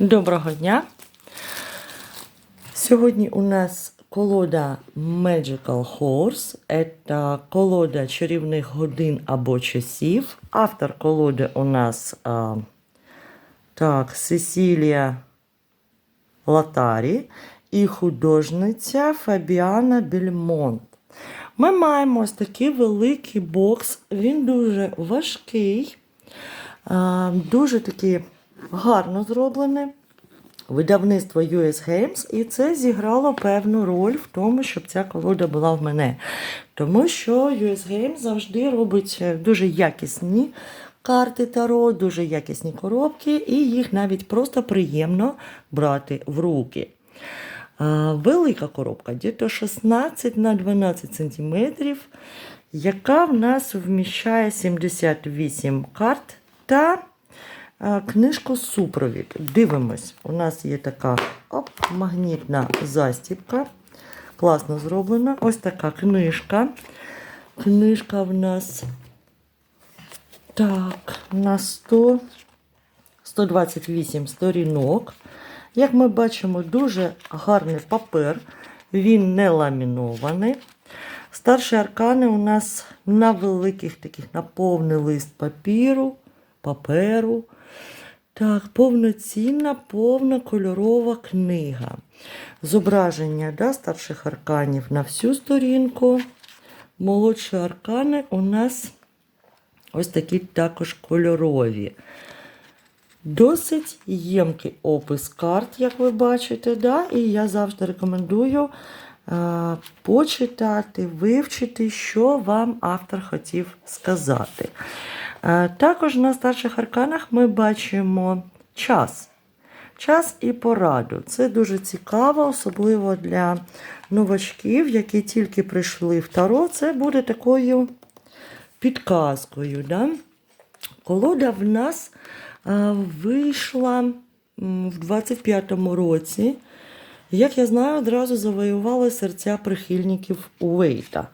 Доброго дня! Сьогодні у нас колода Magical Horse. Це колода чарівних годин або часів. Автор колоди у нас а, так, Сесілія Латарі і художниця Фабіана Бельмонт. Ми маємо ось такий великий бокс. Він дуже важкий, а, дуже такий гарно зроблений. Видавництво US Games, і це зіграло певну роль в тому, щоб ця колода була в мене. Тому що US Games завжди робить е, дуже якісні карти Таро, дуже якісні коробки, і їх навіть просто приємно брати в руки. Велика коробка, десь 16 на 12 см, яка в нас вміщає 78 карт та книжку супровід. Дивимось, у нас є така оп, магнітна застібка. Класно зроблена. Ось така книжка. Книжка в нас так, на 100, 128 сторінок. Як ми бачимо, дуже гарний папер, він не ламінований. Старші аркани у нас на великих таких на лист папіру, паперу. Так, повноцінна, повна кольорова книга. Зображення да, старших арканів на всю сторінку. Молодші аркани у нас ось такі також кольорові. Досить ємкий опис карт, як ви бачите, да? і я завжди рекомендую е, почитати, вивчити, що вам автор хотів сказати. Е, також на старших арканах ми бачимо час. Час і пораду. Це дуже цікаво, особливо для новачків, які тільки прийшли в Таро. Це буде такою підказкою. Да? Колода в нас вийшла в 25-му році. Як я знаю, одразу завоювала серця прихильників Уейта.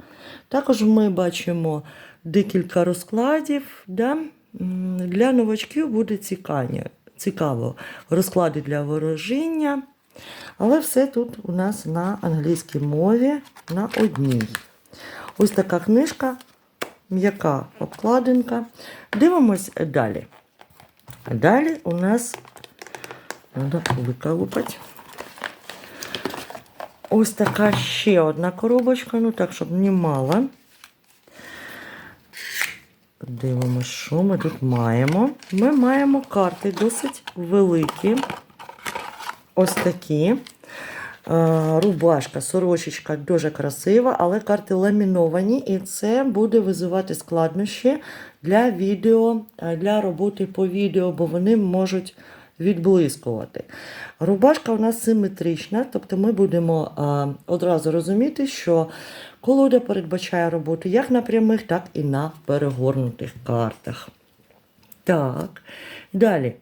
Також ми бачимо декілька розкладів. Да? Для новачків буде цікаво. Розклади для ворожіння. Але все тут у нас на англійській мові на одній. Ось така книжка, м'яка обкладинка. Дивимось далі. Далі у нас треба виколупати. Ось така ще одна коробочка, ну так, щоб не мало. Дивимося, що ми тут маємо. Ми маємо карти досить великі. Ось такі. Е, Рубашка, сорочечка дуже красива, але карти ламіновані, і це буде визивати складнощі для відео, е, для роботи по відео, бо вони можуть відблискувати. Рубашка у нас симетрична, тобто ми будемо е, одразу розуміти, що колода передбачає роботу як на прямих, так і на перегорнутих картах. Так, далі.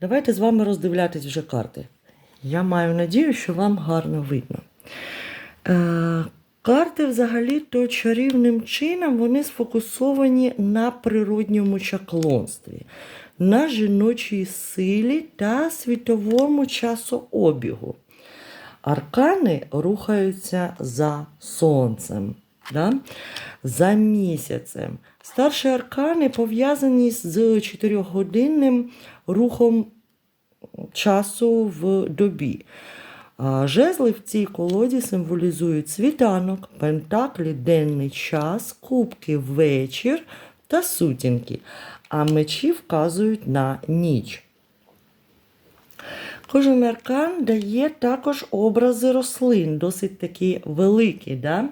Давайте з вами роздивлятись вже карти. Я маю надію, що вам гарно видно. Е, карти взагалі то чарівним чином вони сфокусовані на природньому чаклонстві, на жіночій силі та світовому часообігу. Аркани рухаються за сонцем, да? за місяцем. Старші аркани пов'язані з чотирьохгодинним рухом часу в добі. Жезли в цій колоді символізують світанок, пентаклі, денний час, кубки вечір та сутінки, а мечі вказують на ніч. Кожен аркан дає також образи рослин, досить такі великі. Да?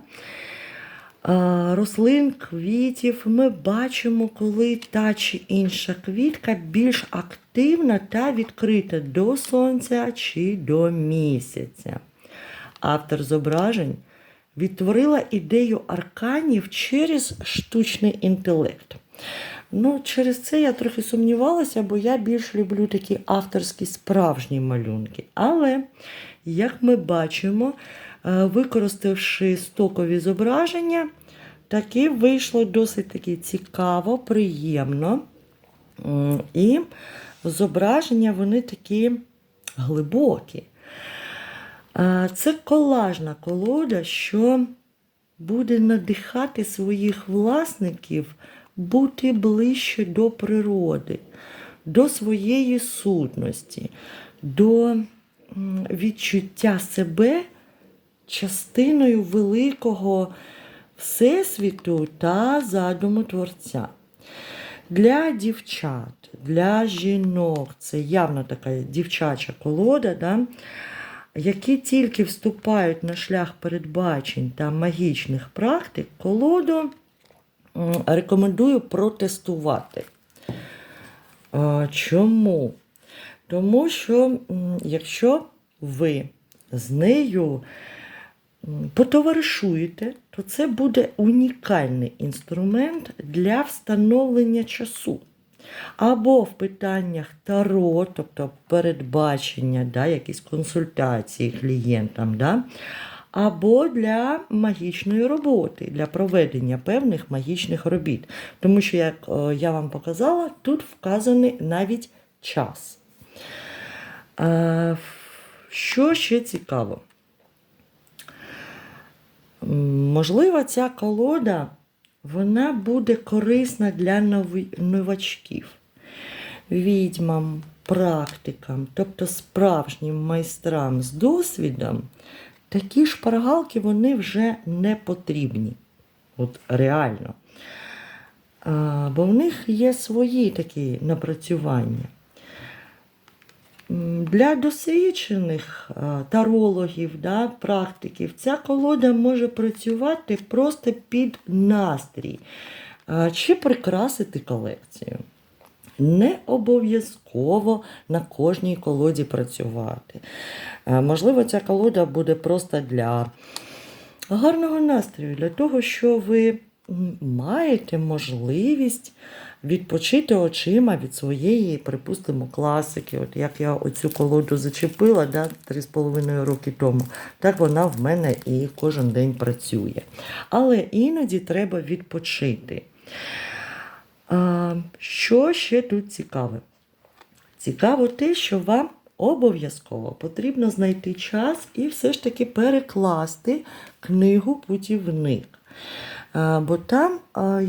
Рослин, квітів ми бачимо, коли та чи інша квітка більш активна та відкрита до сонця чи до місяця. Автор зображень відтворила ідею арканів через штучний інтелект. Ну, Через це я трохи сумнівалася, бо я більш люблю такі авторські справжні малюнки. Але, як ми бачимо, е, використавши стокові зображення, таки вийшло досить таки цікаво, приємно. І зображення вони такі глибокі. Це колажна колода, що буде надихати своїх власників бути ближче до природи, до своєї сутності, до відчуття себе частиною великого Всесвіту та задуму Творця. Для дівчат, для жінок це явно така дівчача колода, да? які тільки вступають на шлях передбачень та магічних практик, колоду рекомендую протестувати. Чому? Тому що якщо ви з нею потоваришуєте, то це буде унікальний інструмент для встановлення часу. Або в питаннях таро, тобто передбачення, да, якісь консультації клієнтам, да, або для магічної роботи, для проведення певних магічних робіт. Тому що, як е, я вам показала, тут вказаний навіть час. Е, Що ще цікаво? Можливо, ця колода вона буде корисна для новачків, відьмам, практикам, тобто справжнім майстрам з досвідом, такі шпаргалки вони вже не потрібні. От реально. А, бо в них є свої такі напрацювання. Для досвідчених тарологів, да, практиків, ця колода може працювати просто під настрій чи прикрасити колекцію. Не обов'язково на кожній колоді працювати. Можливо, ця колода буде просто для гарного настрою, для того, що ви маєте можливість відпочити очима від своєї, припустимо, класики. От як я оцю колоду зачепила да, 3,5 роки тому, так вона в мене і кожен день працює. Але іноді треба відпочити. А, що ще тут цікаве? Цікаво те, що вам обов'язково потрібно знайти час і все ж таки перекласти книгу Путівник. Бо там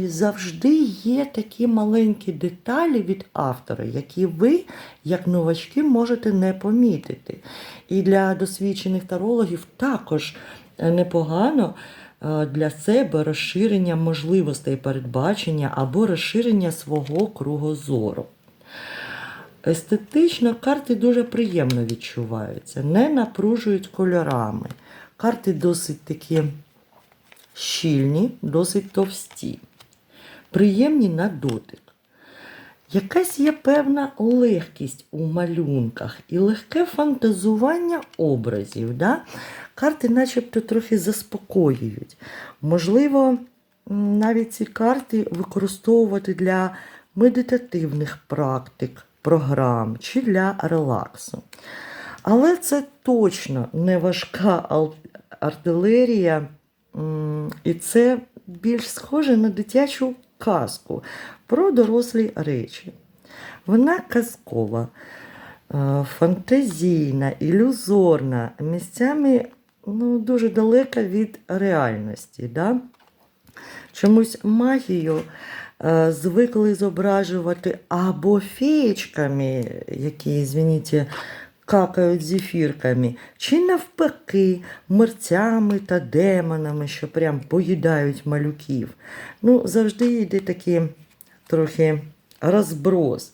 завжди є такі маленькі деталі від автора, які ви, як новачки, можете не помітити. І для досвідчених тарологів також е, непогано для себе розширення можливостей передбачення або розширення свого кругозору. Естетично карти дуже приємно відчуваються, не напружують кольорами. Карти досить такі щільні, досить товсті, приємні на дотик. Якась є певна легкість у малюнках і легке фантазування образів. Да? Карти начебто трохи заспокоюють. Можливо, навіть ці карти використовувати для медитативних практик, програм чи для релаксу. Але це точно не важка артилерія, і це більш схоже на дитячу казку про дорослі речі. Вона казкова, е, фантазійна, ілюзорна, місцями ну, дуже далека від реальності. Да? Чомусь магію е, звикли зображувати або феєчками, які, звініть, какають зефірками, чи навпаки, мерцями та демонами, що прям поїдають малюків. Ну, завжди йде такий трохи розброс.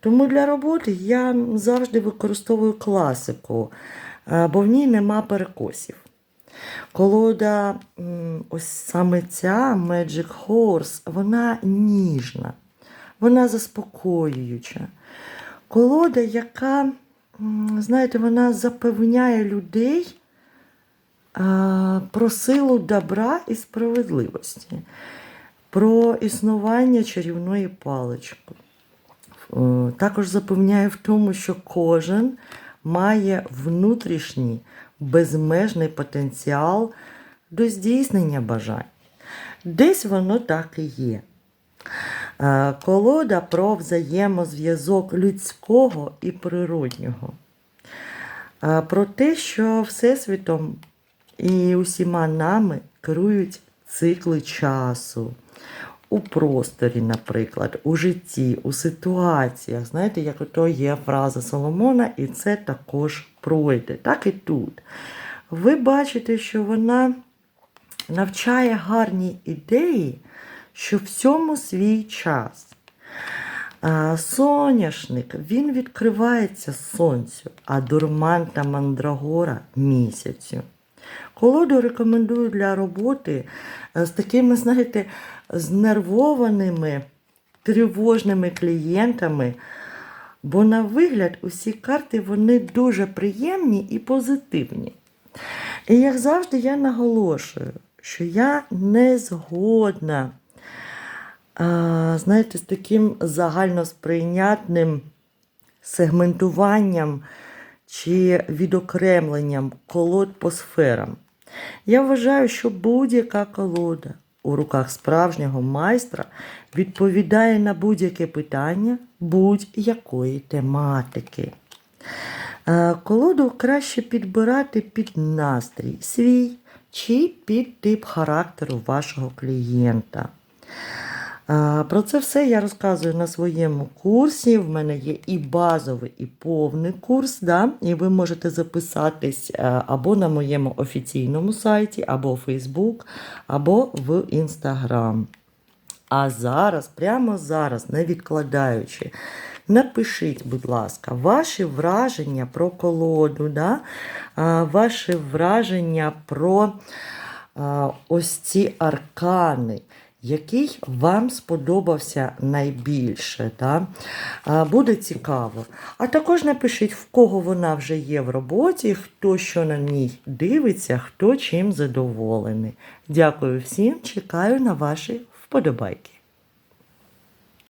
Тому для роботи я завжди використовую класику, бо в ній нема перекосів. Колода, ось саме ця Magic Horse, вона ніжна, вона заспокоююча. Колода, яка, знаєте, вона запевняє людей про силу добра і справедливості, про існування чарівної палички. Е, Також запевняє в тому, що кожен має внутрішній безмежний потенціал до здійснення бажань. Десь воно так і є. Е, Колода про взаємозв'язок людського і природнього. про те, що Всесвітом і усіма нами керують цикли часу. У просторі, наприклад, у житті, у ситуаціях. Знаєте, як ото є фраза Соломона, і це також пройде. Так і тут. Ви бачите, що вона навчає гарні ідеї, що в цьому свій час. Соняшник він відкривається сонцю, а дурман та мандрагора місяцю. Колоду рекомендую для роботи е, з такими, знаєте, знервованими, тривожними клієнтами, бо на вигляд усі карти вони дуже приємні і позитивні. І як завжди, я наголошую, що я не згодна знаєте, з таким загальносприйнятним сегментуванням чи відокремленням колод по сферам. Я вважаю, що будь-яка колода у руках справжнього майстра відповідає на будь-яке питання будь-якої тематики. Е, Колоду краще підбирати під настрій свій чи під тип характеру вашого клієнта. Про це все я розказую на своєму курсі. В мене є і базовий, і повний курс. Да? І ви можете записатись е, або на моєму офіційному сайті, або в Facebook, або в Instagram. А зараз, прямо зараз, не відкладаючи, напишіть, будь ласка, ваші враження про колоду, да? ваші враження про ось ці аркани. Який вам сподобався найбільше, да? Буде цікаво. А також напишіть, в кого вона вже є в роботі, хто що на ній дивиться, хто чим задоволений. Дякую всім, чекаю на ваші вподобайки.